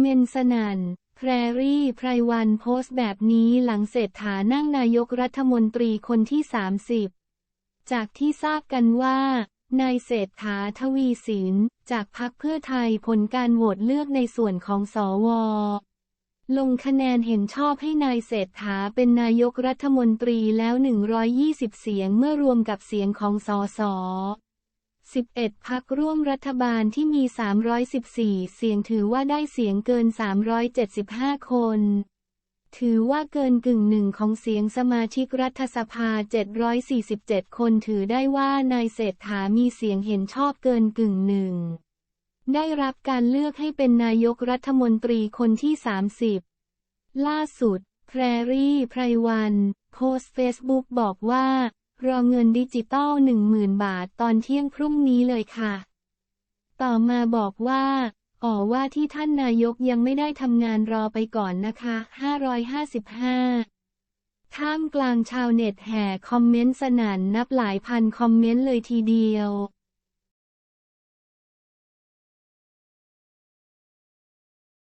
เมนสนันแพรรี่ไพรวันโพสต์แบบนี้หลังเศรษฐานั่งนายกรัฐมนตรีคนที่ 30 จากที่ทราบกันว่านายเศรษฐาทวีสินจากพรรคเพื่อไทยผลการโหวตเลือกในส่วนของสว ลงคะแนนเห็นชอบให้นายเศรษฐาเป็นนายกรัฐมนตรีแล้ว 120 เสียงเมื่อรวมกับเสียงของสส 11 พักร่วมรัฐบาลที่มี 314 เสียงถือว่าได้เสียงเกิน 375 คน ถือว่าเกินกึ่งหนึ่งของเสียงสมาชิกรัฐสภา 747 คนถือได้ว่านายเศรษฐามีเสียงเห็นชอบเกินกึ่งหนึ่ง ได้รับการเลือกให้เป็นนายกรัฐมนตรีคนที่ 30 ล่าสุด แพรรี่ไพรวัน โพสเฟซบุ๊กบอกว่า รอเงินดิจิตอล10,000 บาทตอนเที่ยงพรุ่งนี้เลยค่ะ ต่อมาบอกว่าอ๋อว่าที่ท่านนายกยังไม่ได้ทำงานรอไปก่อนนะคะ 555 ท่ามกลางชาวเน็ตแห่คอมเมนต์สนั่นนับหลายพันคอมเมนต์เลยทีเดียว